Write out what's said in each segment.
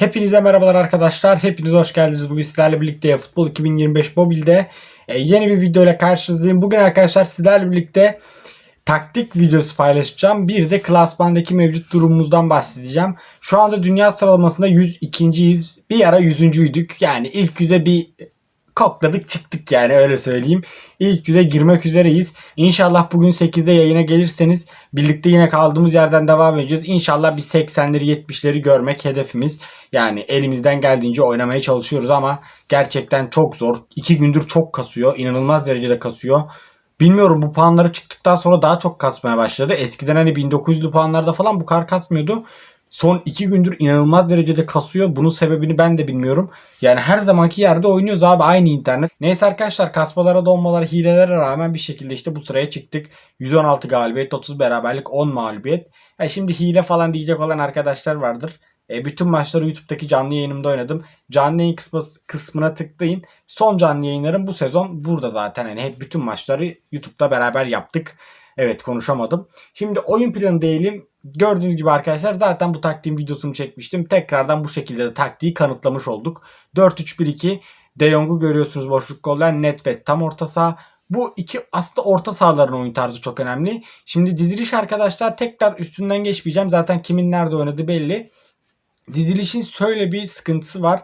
Hepinize merhabalar arkadaşlar. Hepiniz hoş geldiniz. Bugün sizlerle birlikte Futbol 2025 Mobil'de e, yeni bir video ile karşınızdayım. Bugün arkadaşlar sizlerle birlikte taktik videosu paylaşacağım. Bir de klasmandaki mevcut durumumuzdan bahsedeceğim. Şu anda dünya sıralamasında 102.yiz. Bir ara 100.üydük. Yani ilk yüze bir kokladık çıktık yani öyle söyleyeyim. İlk yüze girmek üzereyiz. İnşallah bugün 8'de yayına gelirseniz birlikte yine kaldığımız yerden devam edeceğiz. İnşallah bir 80'leri 70'leri görmek hedefimiz. Yani elimizden geldiğince oynamaya çalışıyoruz ama gerçekten çok zor. 2 gündür çok kasıyor. İnanılmaz derecede kasıyor. Bilmiyorum bu puanları çıktıktan sonra daha çok kasmaya başladı. Eskiden hani 1900'lü puanlarda falan bu kadar kasmıyordu. Son 2 gündür inanılmaz derecede kasıyor. Bunun sebebini ben de bilmiyorum. Yani her zamanki yerde oynuyoruz abi aynı internet. Neyse arkadaşlar kasmalara donmalara hilelere rağmen bir şekilde işte bu sıraya çıktık. 116 galibiyet 30 beraberlik 10 mağlubiyet. Ya şimdi hile falan diyecek olan arkadaşlar vardır. E, bütün maçları YouTube'daki canlı yayınımda oynadım. Canlı yayın kısmı, kısmına tıklayın. Son canlı yayınlarım bu sezon burada zaten. Hani hep bütün maçları YouTube'da beraber yaptık. Evet konuşamadım. Şimdi oyun planı diyelim. Gördüğünüz gibi arkadaşlar zaten bu taktiğin videosunu çekmiştim. Tekrardan bu şekilde de taktiği kanıtlamış olduk. 4-3-1-2 De Jong'u görüyorsunuz boşluk goller net ve tam orta saha. Bu iki aslında orta sahaların oyun tarzı çok önemli. Şimdi diziliş arkadaşlar tekrar üstünden geçmeyeceğim. Zaten kimin nerede oynadığı belli. Dizilişin şöyle bir sıkıntısı var.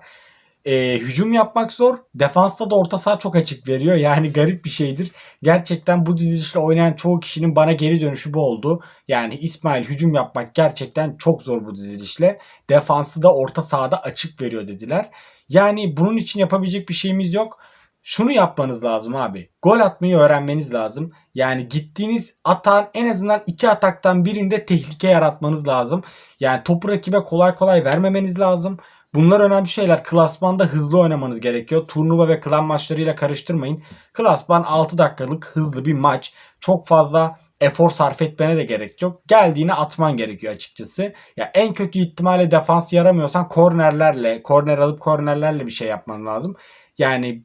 Ee, hücum yapmak zor. Defansta da orta saha çok açık veriyor. Yani garip bir şeydir. Gerçekten bu dizilişle oynayan çoğu kişinin bana geri dönüşü bu oldu. Yani İsmail hücum yapmak gerçekten çok zor bu dizilişle. Defansı da orta sahada açık veriyor dediler. Yani bunun için yapabilecek bir şeyimiz yok. Şunu yapmanız lazım abi. Gol atmayı öğrenmeniz lazım. Yani gittiğiniz atağın en azından iki ataktan birinde tehlike yaratmanız lazım. Yani topu rakibe kolay kolay vermemeniz lazım. Bunlar önemli şeyler. Klasmanda hızlı oynamanız gerekiyor. Turnuva ve klan maçlarıyla karıştırmayın. Klasman 6 dakikalık hızlı bir maç. Çok fazla efor sarf etmene de gerek yok. Geldiğini atman gerekiyor açıkçası. Ya en kötü ihtimalle defans yaramıyorsan kornerlerle, korner alıp kornerlerle bir şey yapman lazım. Yani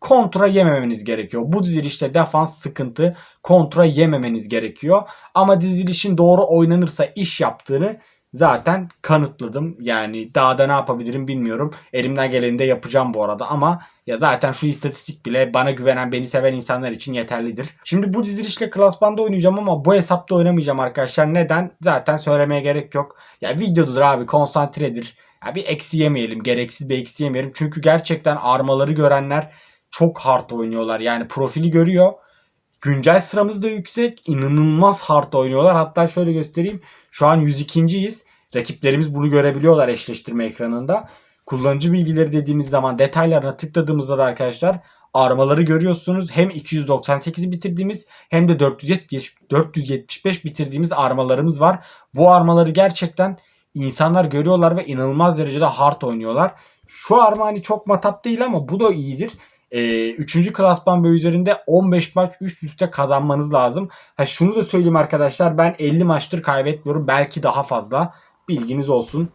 kontra yememeniz gerekiyor. Bu dizilişte defans sıkıntı. Kontra yememeniz gerekiyor. Ama dizilişin doğru oynanırsa iş yaptığını zaten kanıtladım. Yani daha da ne yapabilirim bilmiyorum. Elimden geleni de yapacağım bu arada ama ya zaten şu istatistik bile bana güvenen, beni seven insanlar için yeterlidir. Şimdi bu dizilişle klasmanda oynayacağım ama bu hesapta oynamayacağım arkadaşlar. Neden? Zaten söylemeye gerek yok. Ya videodur abi, konsantredir. Ya bir eksi yemeyelim, gereksiz bir eksi yemeyelim. Çünkü gerçekten armaları görenler çok hard oynuyorlar. Yani profili görüyor. Güncel sıramız da yüksek. İnanılmaz hard oynuyorlar. Hatta şöyle göstereyim. Şu an 102.yiz. Rakiplerimiz bunu görebiliyorlar eşleştirme ekranında. Kullanıcı bilgileri dediğimiz zaman detaylarına tıkladığımızda da arkadaşlar armaları görüyorsunuz. Hem 298'i bitirdiğimiz hem de 470, 475 bitirdiğimiz armalarımız var. Bu armaları gerçekten insanlar görüyorlar ve inanılmaz derecede hard oynuyorlar. Şu arma hani çok matap değil ama bu da iyidir. Ee, üçüncü klasman ve üzerinde 15 maç üst üste kazanmanız lazım. Ha şunu da söyleyeyim arkadaşlar ben 50 maçtır kaybetmiyorum. Belki daha fazla. Bilginiz olsun.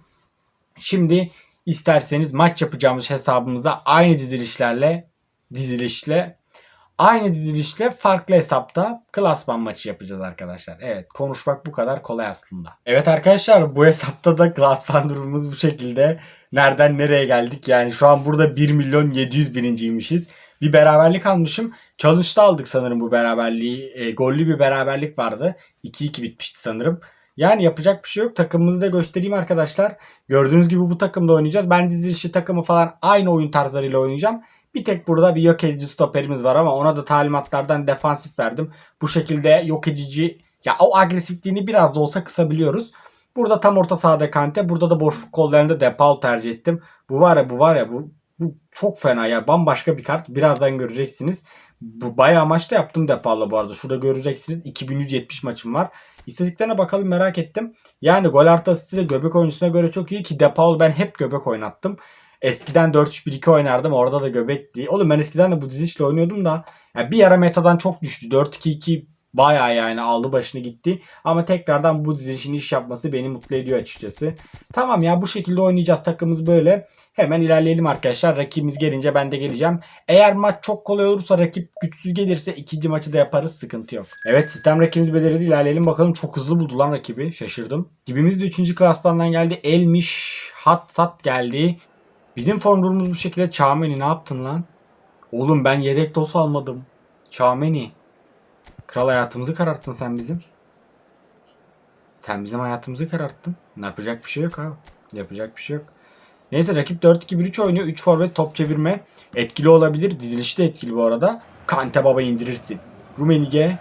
Şimdi isterseniz maç yapacağımız hesabımıza aynı dizilişlerle dizilişle aynı dizilişle farklı hesapta klasman maçı yapacağız arkadaşlar. Evet konuşmak bu kadar kolay aslında. Evet arkadaşlar bu hesapta da klasman durumumuz bu şekilde. Nereden nereye geldik? Yani şu an burada 1 milyon 700 birinciymişiz. Bir beraberlik almışım. Challenge'da aldık sanırım bu beraberliği. E, gollü bir beraberlik vardı. 2-2 bitmişti sanırım. Yani yapacak bir şey yok. Takımımızı da göstereyim arkadaşlar. Gördüğünüz gibi bu takımda oynayacağız. Ben dizilişi takımı falan aynı oyun tarzlarıyla oynayacağım. Bir tek burada bir yok edici stoperimiz var ama ona da talimatlardan defansif verdim. Bu şekilde yok edici ya o agresifliğini biraz da olsa kısabiliyoruz. Burada tam orta sahada Kante. Burada da boşluk kollarında Depal tercih ettim. Bu var ya bu var ya bu, bu çok fena ya. Bambaşka bir kart. Birazdan göreceksiniz. Bu bayağı maçta yaptım Depal'la bu arada. Şurada göreceksiniz. 2170 maçım var. İstatistiklerine bakalım merak ettim. Yani gol artı asisti de göbek oyuncusuna göre çok iyi ki Depal ben hep göbek oynattım. Eskiden 4-3-1-2 oynardım. Orada da göbekti. Oğlum ben eskiden de bu dizişle oynuyordum da yani bir ara metadan çok düştü. 4-2-2 Bayağı yani aldı başını gitti. Ama tekrardan bu dizilişin iş yapması beni mutlu ediyor açıkçası. Tamam ya bu şekilde oynayacağız takımımız böyle. Hemen ilerleyelim arkadaşlar. Rakibimiz gelince ben de geleceğim. Eğer maç çok kolay olursa rakip güçsüz gelirse ikinci maçı da yaparız. Sıkıntı yok. Evet sistem rakibimiz belirledi. İlerleyelim bakalım. Çok hızlı buldu lan rakibi. Şaşırdım. Dibimiz de 3. klasmandan geldi. Elmiş. Hat sat geldi. Bizim form durumumuz bu şekilde. Çağmeni ne yaptın lan? Oğlum ben yedek dos almadım. Çağmeni. Kral hayatımızı kararttın sen bizim. Sen bizim hayatımızı kararttın. Ne yapacak bir şey yok abi. Yapacak bir şey yok. Neyse rakip 4-2-1-3 oynuyor. 3 forvet top çevirme. Etkili olabilir. Dizilişi de etkili bu arada. Kante baba indirirsin. Rumenige.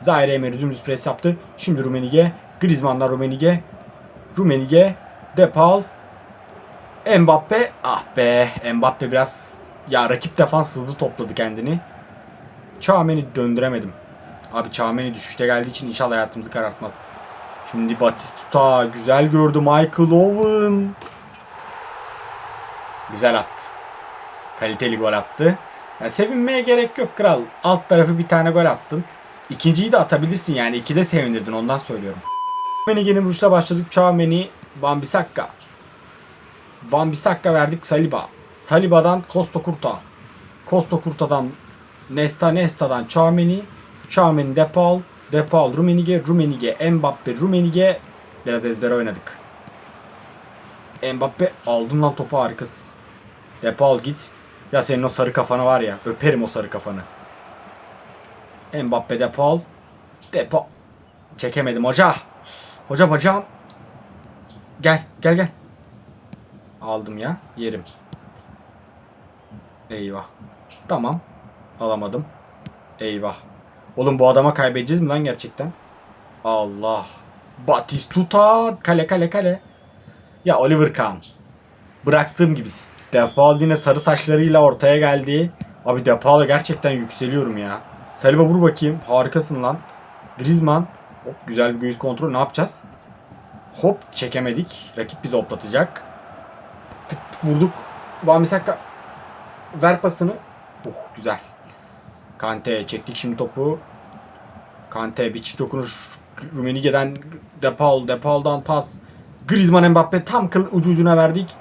Zaire Emery dümdüz pres yaptı. Şimdi Rumenige. Griezmann'dan Rumenige. Rumenige. Depal. Mbappe. Ah be. Mbappe biraz ya rakip defans hızlı topladı kendini. Çağmen'i döndüremedim. Abi Çağmen'i düşüşte geldiği için inşallah hayatımızı karartmaz. Şimdi Batistuta güzel gördü Michael Owen. Güzel attı. Kaliteli gol attı. Ya sevinmeye gerek yok kral. Alt tarafı bir tane gol attın. İkinciyi de atabilirsin yani. İki de sevindirdin ondan söylüyorum. Menige'nin vuruşla başladık. Çağmeni, Bambisakka. Bambisakka verdik Saliba. Saliba'dan Costa Curta. Costa Curta'dan Nesta Nesta'dan Çağmeni. Çağmeni Depal. Depal Rumenige. Rumenige Mbappe. Rumenige. Biraz ezber oynadık. Mbappe aldın lan topu harikasın. Depal git. Ya senin o sarı kafanı var ya. Öperim o sarı kafanı. Mbappe Depal. Depal. Çekemedim hoca. Hoca bacağım. Gel gel gel. Aldım ya. Yerim. Eyvah. Tamam. Alamadım. Eyvah. Oğlum bu adama kaybedeceğiz mi lan gerçekten? Allah. Batistuta. Kale kale kale. Ya Oliver Kahn. Bıraktığım gibi. Defal yine sarı saçlarıyla ortaya geldi. Abi Defal'a gerçekten yükseliyorum ya. Saliba vur bakayım. Harikasın lan. Griezmann. Hop güzel bir göğüs kontrol. Ne yapacağız? Hop çekemedik. Rakip bizi hoplatacak. Vurduk. Van Bissaka ver pasını. Oh güzel. Kante çektik şimdi topu. Kante bir çift dokunuş. Rumenige'den Depal, Depal'dan pas. Griezmann Mbappe tam kıl ucu ucuna verdik.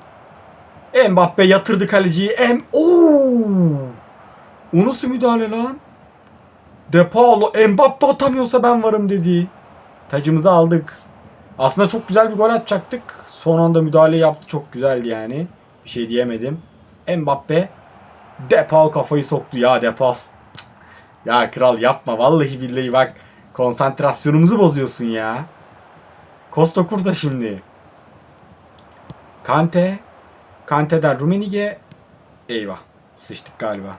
Mbappe yatırdı kaleciyi. Em Oo! O nasıl müdahale lan? Depalo Mbappe atamıyorsa ben varım dedi. Tacımızı aldık. Aslında çok güzel bir gol atacaktık. Son anda müdahale yaptı. Çok güzeldi yani. Bir şey diyemedim. Mbappe Depal kafayı soktu ya Depal. Ya kral yapma vallahi billahi bak konsantrasyonumuzu bozuyorsun ya. Costa Curta şimdi. Kante. Kante'den Rumenige. Eyvah. Sıçtık galiba.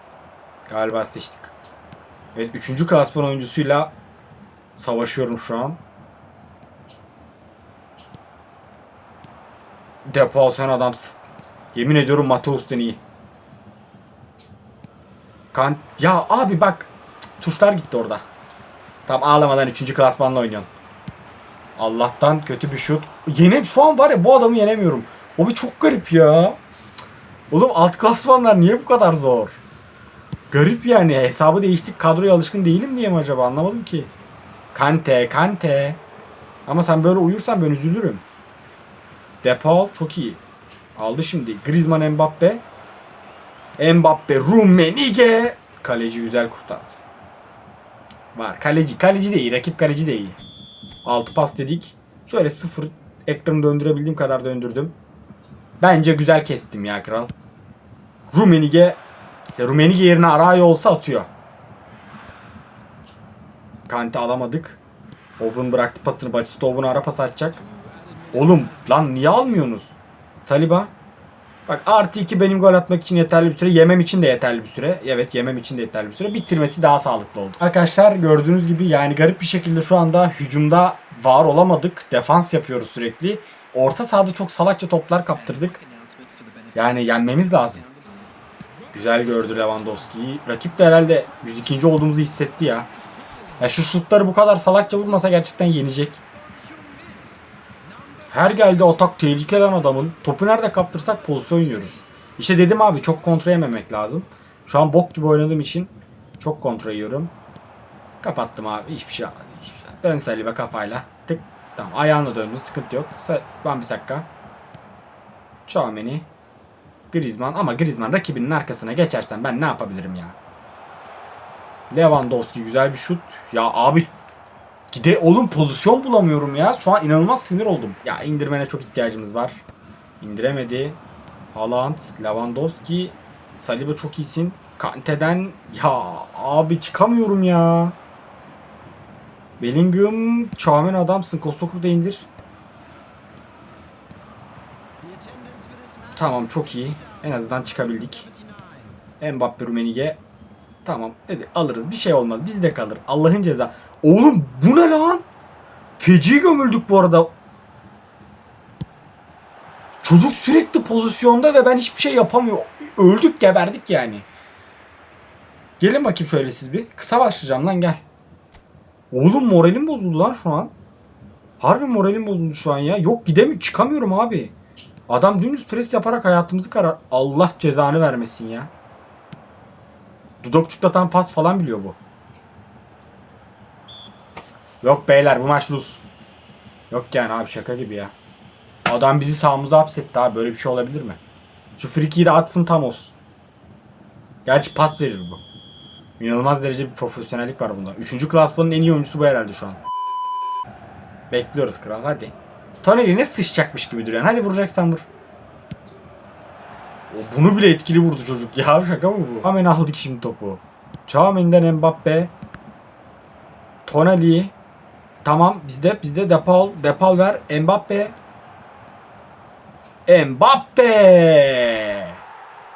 Galiba sıçtık. Evet 3. klasman oyuncusuyla savaşıyorum şu an. Depol sen adamsın. Yemin ediyorum Mateus'tan iyi. Kan ya abi bak tuşlar gitti orada. Tam ağlamadan 3. klasmanla oynuyorsun. Allah'tan kötü bir şut. Yine şu an var ya bu adamı yenemiyorum. O bir çok garip ya. Oğlum alt klasmanlar niye bu kadar zor? Garip yani. Hesabı değiştik. Kadroya alışkın değilim diye mi acaba? Anlamadım ki. Kante, Kante. Ama sen böyle uyursan ben üzülürüm. Depol çok iyi. Aldı şimdi. Griezmann Mbappe. Mbappe Rummenigge. Kaleci güzel kurtardı. Var. Kaleci. Kaleci de iyi. Rakip kaleci de iyi. 6 pas dedik. Şöyle sıfır ekranı döndürebildiğim kadar döndürdüm. Bence güzel kestim ya kral. Rummenigge işte Rummenigge yerine Arayo olsa atıyor. Kante alamadık. Owen bıraktı pasını. Batista Owen'a ara pas atacak. Oğlum lan niye almıyorsunuz? Saliba. Bak artı 2 benim gol atmak için yeterli bir süre. Yemem için de yeterli bir süre. Evet yemem için de yeterli bir süre. Bitirmesi daha sağlıklı oldu. Arkadaşlar gördüğünüz gibi yani garip bir şekilde şu anda hücumda var olamadık. Defans yapıyoruz sürekli. Orta sahada çok salakça toplar kaptırdık. Yani yenmemiz lazım. Güzel gördü Lewandowski'yi. Rakip de herhalde 102. olduğumuzu hissetti ya. Ya şu şutları bu kadar salakça vurmasa gerçekten yenecek. Her geldi atak tehlikeli adamın. Topu nerede kaptırsak pozisyon yiyoruz. İşte dedim abi çok kontra yememek lazım. Şu an bok gibi oynadığım için çok kontra yiyorum. Kapattım abi. Hiçbir şey hiçbir şey. Dön Saliba kafayla. Tık. Tamam ayağına döndü. Sıkıntı yok. Van Bissaka. Chouameni. Griezmann ama Griezmann rakibinin arkasına geçersen ben ne yapabilirim ya? Lewandowski güzel bir şut. Ya abi gide oğlum pozisyon bulamıyorum ya. Şu an inanılmaz sinir oldum. Ya indirmene çok ihtiyacımız var. İndiremedi. Haaland, Lewandowski, Saliba çok iyisin. Kante'den ya abi çıkamıyorum ya. Bellingham, Çağmen adamsın. Kostokur'da indir. Tamam çok iyi. En azından çıkabildik. Mbappe Rumenige. Tamam hadi alırız. Bir şey olmaz. Bizde kalır. Allah'ın ceza. Oğlum bu ne lan? Feci gömüldük bu arada. Çocuk sürekli pozisyonda ve ben hiçbir şey yapamıyorum. Öldük geberdik yani. Gelin bakayım şöyle siz bir. Kısa başlayacağım lan gel. Oğlum moralim bozuldu lan şu an. Harbi moralim bozuldu şu an ya. Yok gidemiyorum çıkamıyorum abi. Adam dümdüz pres yaparak hayatımızı karar. Allah cezanı vermesin ya. Dudak çuklatan pas falan biliyor bu. Yok beyler bu maç Rus. Yok yani abi şaka gibi ya. Adam bizi sağımıza hapsetti abi. Böyle bir şey olabilir mi? Şu frikiyi de atsın tam olsun. Gerçi pas verir bu. İnanılmaz derece bir profesyonellik var bunda. Üçüncü klasmanın en iyi oyuncusu bu herhalde şu an. Bekliyoruz kral hadi. Toneli ne sıçacakmış gibi duruyor. Hadi vuracaksan vur. O bunu bile etkili vurdu çocuk ya. Şaka mı bu? Hemen aldık şimdi topu. Chouameni'den Mbappe. Tonali. Tamam bizde bizde Depal. Depal ver. Mbappe. Mbappe.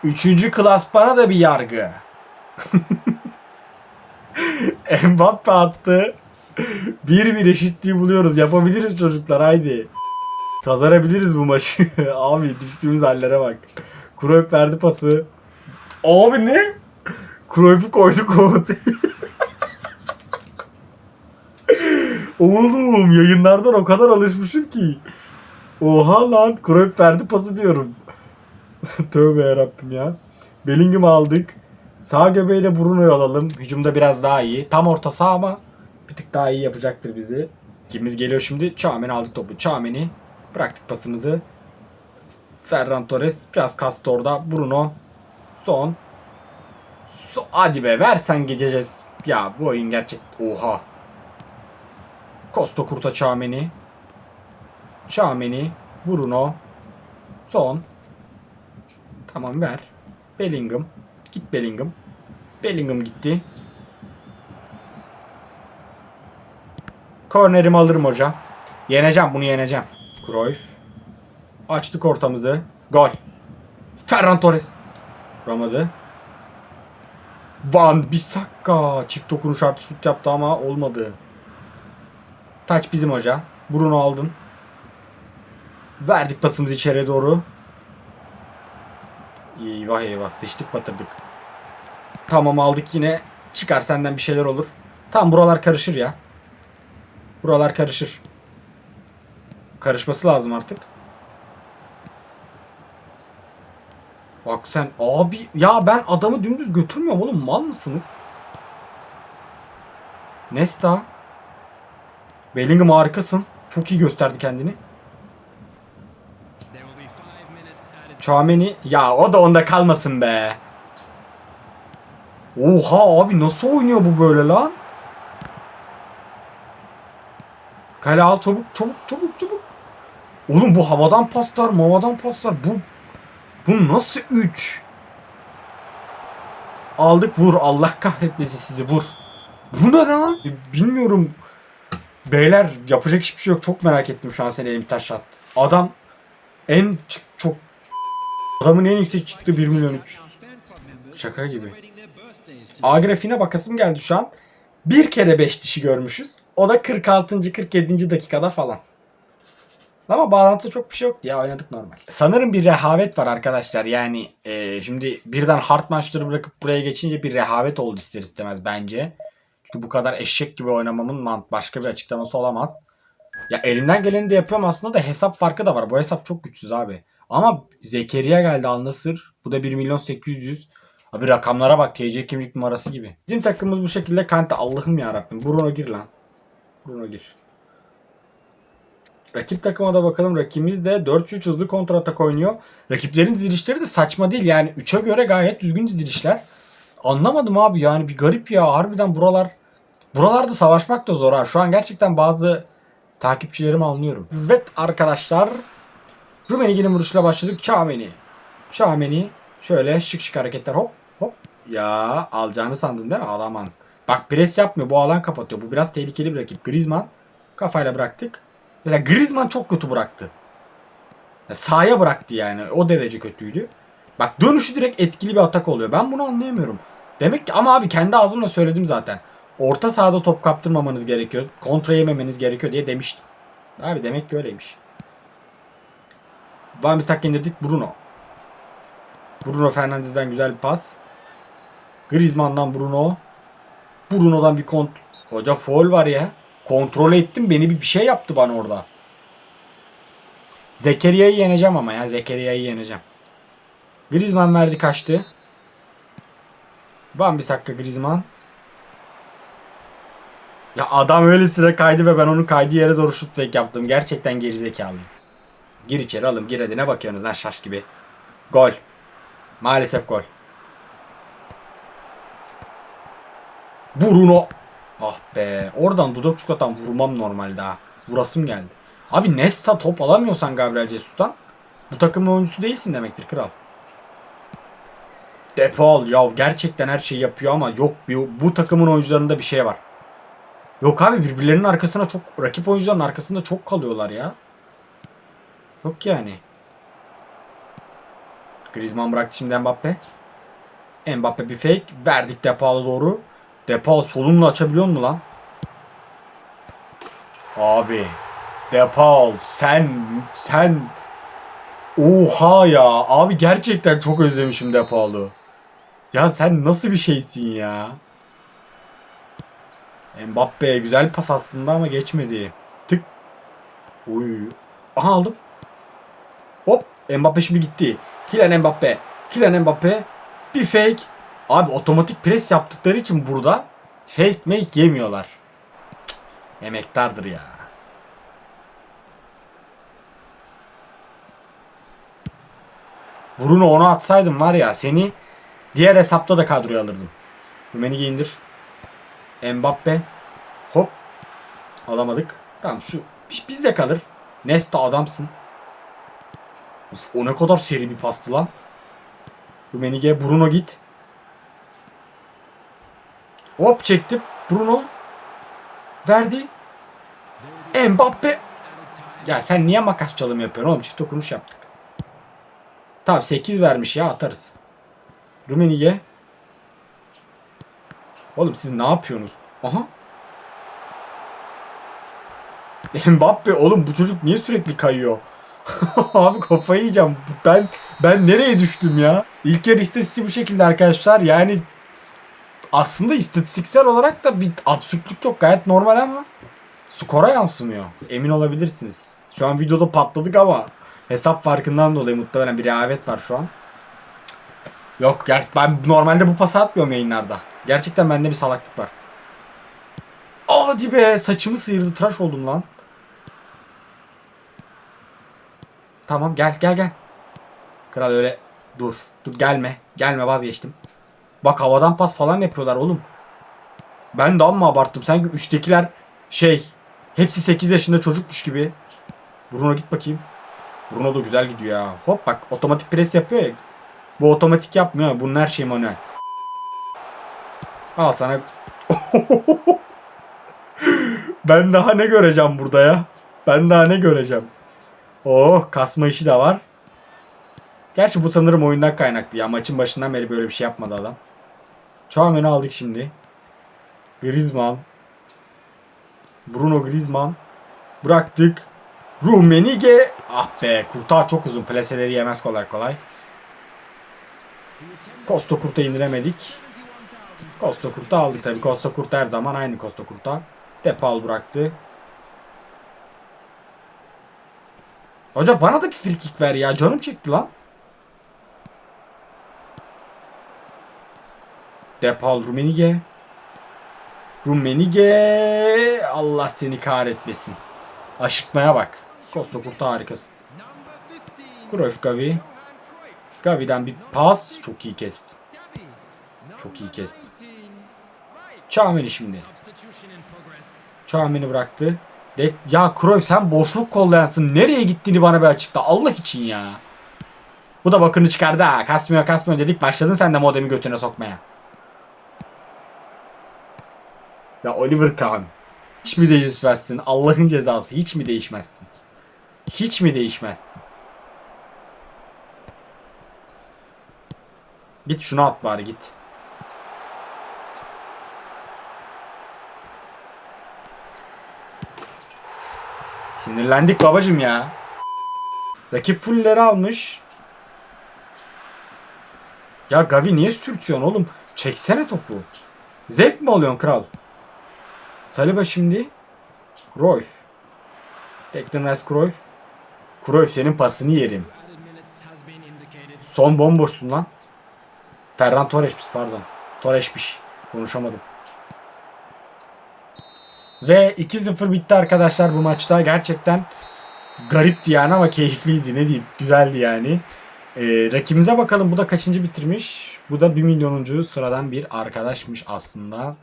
Üçüncü klas bana da bir yargı. Mbappe attı. Bir bir eşitliği buluyoruz. Yapabiliriz çocuklar haydi. Kazanabiliriz bu maçı. Abi düştüğümüz hallere bak. Cruyff verdi pası. Abi ne? Cruyff'u koyduk o. Oğlum yayınlardan o kadar alışmışım ki. Oha lan Cruyff verdi pası diyorum. Tövbe yarabbim ya. Bellingham aldık. Sağ göbeğiyle Bruno'yu alalım. Hücumda biraz daha iyi. Tam orta saha ama bir tık daha iyi yapacaktır bizi. Kimimiz geliyor şimdi? Çağmen'i aldık topu. Çağmen'i bıraktık pasımızı. Ferran Torres biraz kastı orada. Bruno. Son. So Hadi be versen geçeceğiz. Ya bu oyun gerçek. Oha. Costa Kurta Çağmen'i. Çağmen'i. Bruno. Son. Tamam ver. Bellingham. Git Bellingham. Bellingham gitti. Kornerimi alırım hocam. Yeneceğim bunu yeneceğim. Cruyff. Açtık ortamızı. Gol. Ferran Torres. Vuramadı. Van Bissaka. Çift dokunuş artı şut yaptı ama olmadı. Taç bizim hoca. Bruno aldım. Verdik pasımızı içeriye doğru. Eyvah eyvah sıçtık batırdık. Tamam aldık yine. Çıkar senden bir şeyler olur. Tamam buralar karışır ya. Buralar karışır. Karışması lazım artık. Bak sen abi ya ben adamı dümdüz götürmüyorum oğlum mal mısınız? Nesta. Bellingham harikasın. Çok iyi gösterdi kendini. Chouameni ya o da onda kalmasın be. Oha abi nasıl oynuyor bu böyle lan? Kale al çabuk çabuk çabuk çabuk. Oğlum bu havadan paslar mavadan paslar bu bu nasıl 3? Aldık vur Allah kahretmesin sizi vur. Bu ne lan? Bilmiyorum. Beyler yapacak hiçbir şey yok. Çok merak ettim şu an seni elim taş at. Adam en çok adamın en yüksek çıktı 1 milyon 300. Şaka gibi. A grafiğine bakasım geldi şu an. Bir kere 5 dişi görmüşüz. O da 46. 47. dakikada falan. Ama bağlantıda çok bir şey yok ya oynadık normal. Sanırım bir rehavet var arkadaşlar. Yani e, şimdi birden hard maçları bırakıp buraya geçince bir rehavet oldu ister istemez bence. Bu kadar eşek gibi oynamamın başka bir açıklaması olamaz. Ya elimden geleni de yapıyorum aslında da hesap farkı da var. Bu hesap çok güçsüz abi. Ama Zekeriya geldi Al Nassr. Bu da 1 milyon 800. Abi rakamlara bak TC kimlik numarası gibi. Bizim takımımız bu şekilde Kante Allah'ım ya Rabbim. Bruno gir lan. Bruno gir. Rakip takıma da bakalım. Rakibimiz de 4-3 hızlı kontratak oynuyor. Rakiplerin dizilişleri de saçma değil. Yani 3'e göre gayet düzgün dizilişler. Anlamadım abi yani bir garip ya. Harbiden buralar buralarda savaşmak da zor ha. Şu an gerçekten bazı takipçilerimi anlıyorum. Evet arkadaşlar. Rumenigi'nin vuruşuyla başladık. Çameni. Çameni. Şöyle şık şık hareketler hop hop. Ya alacağını sandın değil mi? Alaman. Bak pres yapmıyor. Bu alan kapatıyor. Bu biraz tehlikeli bir rakip. Griezmann. Kafayla bıraktık. Mesela Griezmann çok kötü bıraktı. Ya sahaya bıraktı yani. O derece kötüydü. Bak dönüşü direkt etkili bir atak oluyor. Ben bunu anlayamıyorum. Demek ki ama abi kendi ağzımla söyledim zaten. Orta sahada top kaptırmamanız gerekiyor. Kontra yememeniz gerekiyor diye demiştim. Abi demek ki öyleymiş. Van Bissaka indirdik Bruno. Bruno Fernandes'den güzel bir pas. Griezmann'dan Bruno. Bruno'dan bir kont... Hoca foul var ya. Kontrol ettim beni bir şey yaptı bana orada. Zekeriya'yı yeneceğim ama ya Zekeriya'yı yeneceğim. Griezmann verdi kaçtı. Van Bissaka Griezmann. Ya adam öylesine kaydı ve ben onu kaydığı yere doğru şut fake yaptım. Gerçekten gerizekalıyım. Gir içeri alım. Gir hadi ne bakıyorsunuz lan şaş gibi. Gol. Maalesef gol. Bruno. Ah be. Oradan dudak çikolatan vurmam normalde ha. Vurasım geldi. Abi Nesta top alamıyorsan Gabriel Jesus'tan bu takımın oyuncusu değilsin demektir kral. Depol ya gerçekten her şeyi yapıyor ama yok bu takımın oyuncularında bir şey var. Yok abi birbirlerinin arkasına çok rakip oyuncuların arkasında çok kalıyorlar ya. Yok yani. Griezmann bıraktı şimdi Mbappe. Mbappe bir fake. Verdik Depal'a doğru. Depal solunla açabiliyor mu lan? Abi. Depal sen sen Oha ya. Abi gerçekten çok özlemişim Depal'ı. Ya sen nasıl bir şeysin ya? Mbappe güzel pas aslında ama geçmedi. Tık. Uy. Aha aldım. Hop. Mbappe şimdi gitti. Kylian Mbappe. Kylian Mbappe. Bir fake. Abi otomatik pres yaptıkları için burada fake make yemiyorlar. Cık, Emektardır ya. Bruno onu atsaydım var ya seni diğer hesapta da kadroya alırdım. Rummenigge indir. Mbappe. Hop. Alamadık. Tamam şu bizde kalır. Nesta adamsın. Uf, o ne kadar seri bir pastı lan. Rummenigge Bruno git. Hop çektim. Bruno. Verdi. Mbappe. Ya sen niye makas çalım yapıyorsun oğlum? Çift dokunuş yaptık. Tamam 8 vermiş ya atarız. Rummenigge. Oğlum siz ne yapıyorsunuz? Aha. Mbappe oğlum bu çocuk niye sürekli kayıyor? Abi kafayı yiyeceğim. Ben ben nereye düştüm ya? İlk yarı istatistiği bu şekilde arkadaşlar. Yani aslında istatistiksel olarak da bir absürtlük yok. Gayet normal ama skora yansımıyor. Emin olabilirsiniz. Şu an videoda patladık ama hesap farkından dolayı muhtemelen bir rehavet var şu an. Yok ben normalde bu pası atmıyorum yayınlarda. Gerçekten bende bir salaklık var. Hadi be saçımı sıyırdı tıraş oldum lan. Tamam gel gel gel. Kral öyle dur. Dur gelme. Gelme vazgeçtim. Bak havadan pas falan yapıyorlar oğlum. Ben de amma abarttım. Sanki üçtekiler şey hepsi 8 yaşında çocukmuş gibi. Bruno git bakayım. Bruno da güzel gidiyor ya. Hop bak otomatik pres yapıyor ya. Bu otomatik yapmıyor. Bunun her şeyi manuel. Al sana. ben daha ne göreceğim burada ya? Ben daha ne göreceğim? Oh kasma işi de var. Gerçi bu sanırım oyundan kaynaklı ya. Maçın başından beri böyle bir şey yapmadı adam. Çağmen'i aldık şimdi. Griezmann. Bruno Griezmann. Bıraktık. Rummenigge. Ah be kurtar çok uzun. Plaseleri yemez kolay kolay. Costa Kurt'a indiremedik. Costa Kurt'u aldık tabi. Costa Kurt her zaman aynı Costa Kurt'a. Depal bıraktı. Hoca bana da frikik ver ya. Canım çekti lan. Depal Rumenige. Rumenige. Allah seni kahretmesin. Aşıkmaya bak. Costa Kurta harikasın. Cruyff Gavi. Gavi'den bir pas. Çok iyi kesti. Çok iyi kesti. Çağmeni şimdi. Çağmeni bıraktı. De ya Cruyff sen boşluk kollayansın. Nereye gittiğini bana bir açıkla. Allah için ya. Bu da bakını çıkardı ha. Kasmıyor kasmıyor dedik. Başladın sen de modemi götüne sokmaya. Ya Oliver Kahn. Hiç mi değişmezsin? Allah'ın cezası. Hiç mi değişmezsin? Hiç mi değişmezsin? Git şunu at bari git. Sinirlendik babacım ya. Rakip fullleri almış. Ya Gavi niye sürtüyorsun oğlum? Çeksene topu. Zevk mi alıyorsun kral? Saliba şimdi. Cruyff. Declan Rice Cruyff. Cruyff senin pasını yerim. Son bomboşsun lan. Ferran Torres'miş pardon. Torres'miş. Konuşamadım. Ve 2-0 bitti arkadaşlar bu maçta. Gerçekten garipti yani ama keyifliydi. Ne diyeyim. Güzeldi yani. Ee, rakibimize bakalım. Bu da kaçıncı bitirmiş? Bu da 1 milyonuncu sıradan bir arkadaşmış aslında.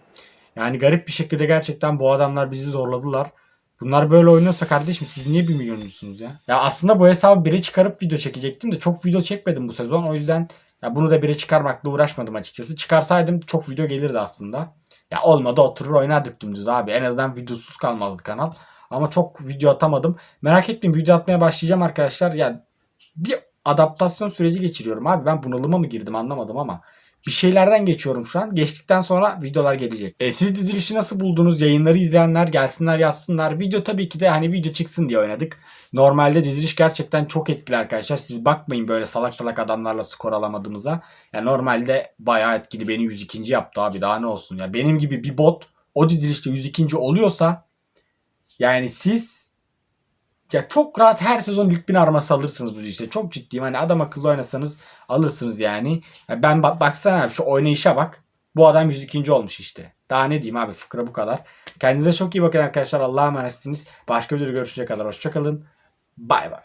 Yani garip bir şekilde gerçekten bu adamlar bizi zorladılar. Bunlar böyle oynuyorsa kardeşim siz niye 1 milyoncusunuz ya? Ya aslında bu hesabı 1'e çıkarıp video çekecektim de çok video çekmedim bu sezon. O yüzden ya bunu da 1'e çıkarmakla uğraşmadım açıkçası. Çıkarsaydım çok video gelirdi aslında. Ya olmadı oturur oynardık dümdüz abi. En azından videosuz kalmazdı kanal. Ama çok video atamadım. Merak etmeyin video atmaya başlayacağım arkadaşlar. Ya bir adaptasyon süreci geçiriyorum abi. Ben bunalıma mı girdim anlamadım ama. Bir şeylerden geçiyorum şu an. Geçtikten sonra videolar gelecek. E, siz dizilişi nasıl buldunuz? Yayınları izleyenler gelsinler yazsınlar. Video tabii ki de hani video çıksın diye oynadık. Normalde diziliş gerçekten çok etkili arkadaşlar. Siz bakmayın böyle salak salak adamlarla skor alamadığımıza. Ya normalde bayağı etkili. Beni 102. yaptı abi daha ne olsun. Ya benim gibi bir bot o dizilişte 102. oluyorsa yani siz ya çok rahat her sezon lig bin arması alırsınız bu işte. Çok ciddiyim. Hani adam akıllı oynasanız alırsınız yani. Ya ben bak baksana abi şu oynayışa bak. Bu adam 102. olmuş işte. Daha ne diyeyim abi fıkra bu kadar. Kendinize çok iyi bakın arkadaşlar. Allah'a emanetsiniz. Başka bir görüşecek kadar hoşçakalın. Bay bay.